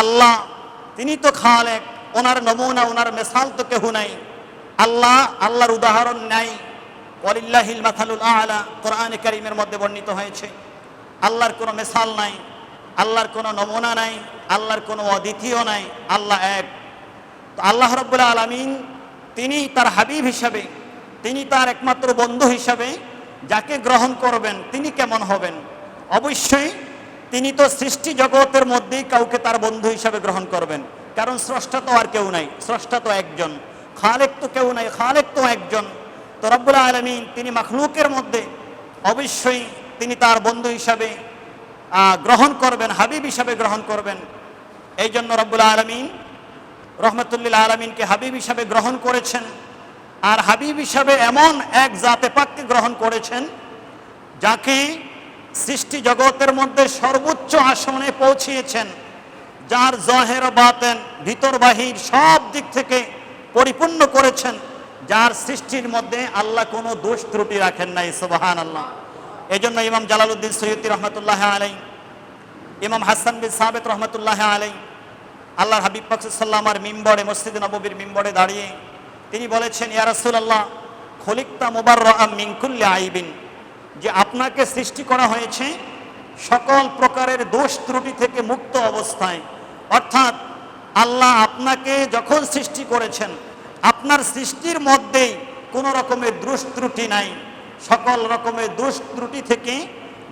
আল্লাহ, তিনি তো খালেক, ওনার নমুনা, ওনার মেসাল তো কেহ নাই। আল্লাহ, আল্লাহর উদাহরণ নাই। ওয়ালিল্লাহিল মাথালুল আলা, কোরআনে কারিমের মধ্যে বর্ণিত হয়েছে। আল্লাহর কোনো মেসাল নাই, আল্লাহর কোনো নমুনা নাই, আল্লাহর কোনো অদ্বিতীয় নাই, আল্লাহ এক। তো আল্লাহ রব্বুল আলমিন, তিনি তার হাবিব হিসাবে, তিনি তার একমাত্র বন্ধু হিসাবে, যাকে গ্রহণ করবেন, তিনি কেমন হবেন? অবশ্যই তিনি তো সৃষ্টি জগতের মধ্যেই কাউকে তার বন্ধু হিসাবে গ্রহণ করবেন। কারণ স্রষ্টা তো আর কেউ নাই, স্রষ্টা তো একজন, খালেক তো কেউ নাই, খালেক তো একজন। তো রব্বুল আলমিন তিনি মখলুকের মধ্যে অবশ্যই তিনি তার বন্ধু হিসাবে গ্রহণ করবেন, হাবিব হিসাবে গ্রহণ করবেন। এই জন্য রব্বুল আলমিন রহমতুল্লিল আলমিনকে হাবিব হিসাবে গ্রহণ করেছেন। আর হাবিব হিসাবে এমন এক জাতে পাককে গ্রহণ করেছেন যাকে সৃষ্টি জগতের মধ্যে সর্বোচ্চ আসনে পৌঁছিয়েছেন, যার জহের বাতেন ভিতর বাহির সব দিক থেকে পরিপূর্ণ করেছেন, যার সৃষ্টির মধ্যে আল্লাহ কোনো দোষ ত্রুটি রাখেন নাই সুবাহান আল্লাহ এই জন্য ইমাম জালালউদ্দিন সৈয়দ রহমতুল্লাহ আলাই ইমাম হাসান বিন সাবেত রহমতুল্লাহ আলাই আল্লাহর হাবিব পাকসাল্লামার মিম্বরে, মসজিদ নববীর মিম্বরে দাঁড়িয়ে তিনি বলেছেন, ইয়া রাসূলুল্লাহ, খলিকতা মুবাররা মিনকুল্লি আইবিন। যে আপনাকে সৃষ্টি করা হয়েছে সকল প্রকারের দোষ ত্রুটি থেকে মুক্ত অবস্থায়। অর্থাৎ আল্লাহ আপনাকে যখন সৃষ্টি করেছেন, আপনার সৃষ্টির মধ্যেই কোনো রকমের দোষ ত্রুটি নাই। সকল রকমের দোষ ত্রুটি থেকে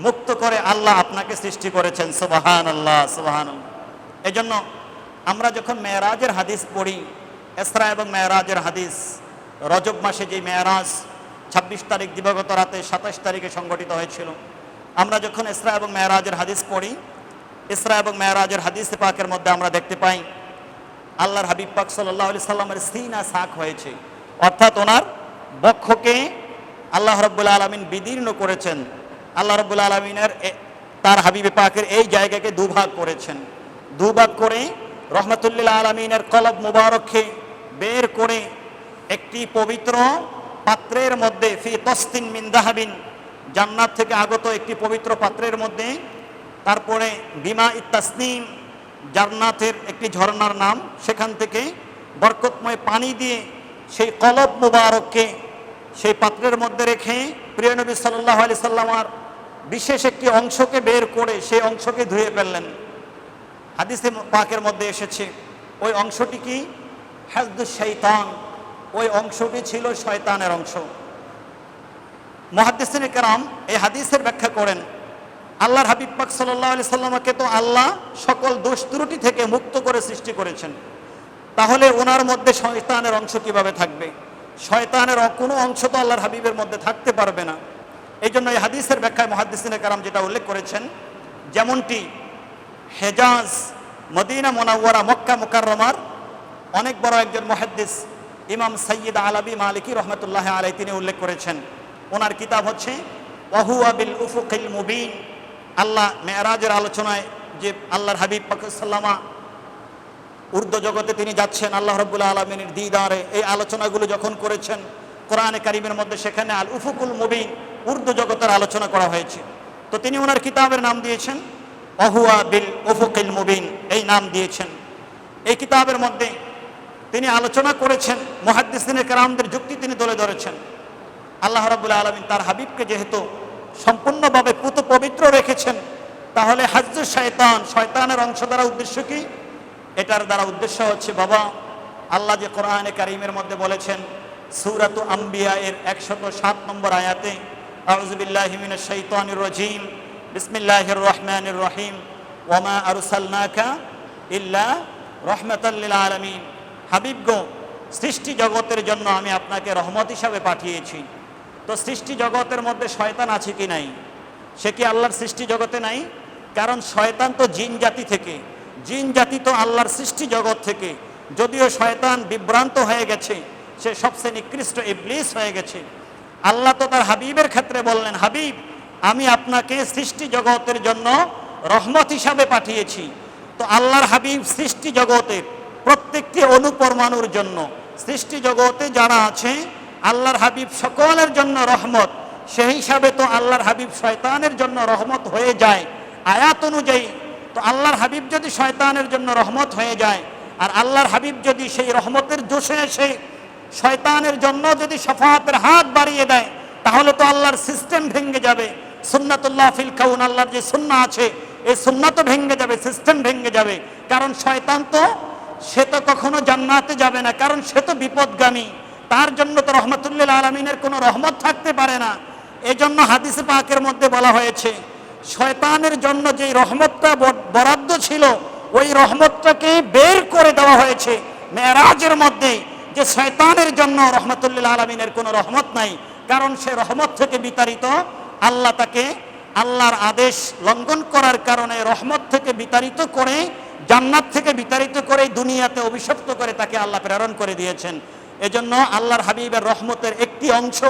মুক্ত করে আল্লাহ আপনাকে সৃষ্টি করেছেন। সুবাহান আল্লাহ সুবাহান এজন্য আমরা যখন মেয়েরাজের হাদিস পড়ি, এসরা এবং মেয়েরাজের হাদিস, রজব মাসে যে মেয়েরাজ ছাব্বিশ তারিখ দিবাগত রাতে সাতাশ তারিখে সংগঠিত হয়েছিল। আমরা যখন ইসরা এবং মেয়েরাজের হাদিস পড়ি, ইসরা এবং মেয়েরাজের হাদিস পাকের মধ্যে আমরা দেখতে পাই, আল্লাহর হাবিব পাক সাল্লাহ আলি সাল্লামের সিনা শাক হয়েছে। অর্থাৎ ওনার বক্ষকে আল্লাহ রব্বুল আলমিন বিদীর্ণ করেছেন। আল্লাহ রব্বুল আলমিনের তার হাবিবে পাকের এই জায়গাকে দুভাগ করেছেন। দুভাগ করে রহমতুল্লিল আলমিনের কলব মুবারককে বের করে একটি পবিত্র পাত্রের মধ্যে, ফি তস্তিন মিন দাহাবিন, জান্নাত থেকে আগত একটি পবিত্র পাত্রের মধ্যে। তারপরে বিমা ইত্তাসনিম জান্নাতের একটি ঝর্ণার নাম। সেখান থেকে বরকতময় পানি দিয়ে সেই কলব মুবারককে সেই পাত্রের মধ্যে রেখে প্রিয় নবী সাল্লাহ আলি সাল্লামার বিশেষ একটি অংশকে বের করে সেই অংশকে ধুয়ে ফেললেন। হাদিসে পাকের মধ্যে এসেছে, ওই অংশটি কি? হাজদুস শৈতান ওই অংশটি ছিল শয়তানের অংশ। মহাদিসিন কেরাম এই হাদিসের ব্যাখ্যা করেন, আল্লাহর হাবিব পাক সাল্লাহ আলি সাল্লামাকে তো আল্লাহ সকল দোষ ত্রুটি থেকে মুক্ত করে সৃষ্টি করেছেন। তাহলে ওনার মধ্যে শয়তানের অংশ কীভাবে থাকবে? শয়তানের কোনো অংশ তো আল্লাহর হাবিবের মধ্যে থাকতে পারবে না। এই জন্য এই হাদিসের ব্যাখ্যায় মহাদিসিন কারাম যেটা উল্লেখ করেছেন, যেমনটি হেজাজ মদিনা মোনাওয়ারা মক্কা মুকাররমার অনেক বড় একজন মহাদ্দিস ইমাম সৈয়দ আলাবি মালিকি রহমতুল্লাহ আলাই তিনি উল্লেখ করেছেন, ওনার কিতাব হচ্ছে ওহু আবিল উফুকিল মুবিন। আল্লাহ মেয়েরাজের আলোচনায় যে আল্লাহর হাবিব পাকুসাল্লামা উর্দু জগতে তিনি যাচ্ছেন, আল্লাহ রব্বুল্লাহ আলমিনের দিদারে, এই আলোচনাগুলো যখন করেছেন, কোরআনে কারিমের মধ্যে সেখানে আল উফুকুল মুবিন উর্দু জগতের আলোচনা করা হয়েছে। তো তিনি ওনার কিতাবের নাম দিয়েছেন অহুয়া বিল উফুকিল মুবিন, এই নাম দিয়েছেন। এই কিতাবের মধ্যে তিনি আলোচনা করেছেন, মহাদ্দিসিনের কারামদের যুক্তি তিনি তুলে ধরেছেন। আল্লাহ রাবুল্লাহ আলমিন তার হাবিবকে যেহেতু সম্পূর্ণভাবে পুত পবিত্র রেখেছেন, তাহলে হাজ্য শয়তান, শয়তানের অংশ দ্বারা উদ্দেশ্য কি? এটার দ্বারা উদ্দেশ্য হচ্ছে, বাবা, আল্লাহ যে কোরআনে কারিমের মধ্যে বলেছেন, সুরাত আম্বিয়া এর একশত সাত নম্বর আয়াতে আউজবিল্লাহিমিন শৈতানির রজিম, বিসমিল্লাহির রহমানির রহিম ওমা আরুসালনাকা ইল্লা রহমতাল্লিল আলমিন। হাবিবগ, সৃষ্টি জগতের জন্য আমি আপনাকে রহমত হিসাবে পাঠিয়েছি। তো সৃষ্টি জগতের মধ্যে শয়তান আছে কি নাই? সে কি আল্লাহর সৃষ্টি জগতে নাই? কারণ শয়তান তো জিন জাতি থেকে। জিন জাতি তো আল্লাহর সৃষ্টি জগৎ থেকে। যদিও শয়তান বিভ্রান্ত হয়ে গেছে, সে সবচেয়ে নিকৃষ্ট ইবলিস হয়ে গেছে। আল্লাহ তো তার হাবিবের ক্ষেত্রে বললেন, হাবিব, আমি আপনাকে সৃষ্টি জগতের জন্য রহমত হিসাবে পাঠিয়েছি। তো আল্লাহর হাবিব সৃষ্টি জগতের প্রত্যেকটি অনুপরমাণুর জন্য। সৃষ্টি জগতে যারা আছে, আল্লাহর হাবিব সকলের জন্য রহমত। সেই হিসাবে তো আল্লাহর হাবিব শয়তানের জন্য রহমত হয়ে যায়। আয়াত অনুযায়ী তো আল্লাহর হাবিব যদি শয়তানের জন্য রহমত হয়ে যায়, আর আল্লাহর হাবিব যদি সেই রহমতের জোশে এসে শয়তানের জন্য যদি শফাতের হাত বাড়িয়ে দেয়, তাহলে তো আল্লাহর সিস্টেম ভেঙে যাবে। সুন্নাতুল্লাহ ফিল কাউন, আল্লাহর যে সুন্না আছে, এই সুন্না তো ভেঙে যাবে, সিস্টেম ভেঙে যাবে। কারণ শয়তান তো সে তো কখনো জান্নাতে যাবে না, কারণ সে তো বিপদগামী। তার জন্য তো রহমতুল্লিল আলমিনের কোনো রহমত থাকতে পারে না। এজন্য হাদিসে পাকের মধ্যে বলা হয়েছে, শয়তানের জন্য যে রহমতটা বরাদ্দ ছিল, ওই রহমতটাকে বের করে দেওয়া হয়েছে মেরাজের মধ্যে যে শয়তানের জন্য রহমতুল্লিল আলমিনের কোনো রহমত নাই, কারণ সে রহমত থেকে বিতাড়িত আল্লাহ তাকে আল্লাহর আদেশ লঙ্ঘন করার কারণে রহমত থেকে বিতাড়িত করে জান্নাত থেকে বিতাড়িত করে দুনিয়াতে অভিশপ্ত করে তাকে আল্লাহ প্রেরণ করে দিয়েছেন। এজন্য আল্লাহর হাবিবের রহমতের একটি অংশ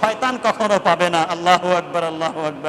শয়তান কখনো পাবে না। আল্লাহ আকবর আল্লাহ আকবর।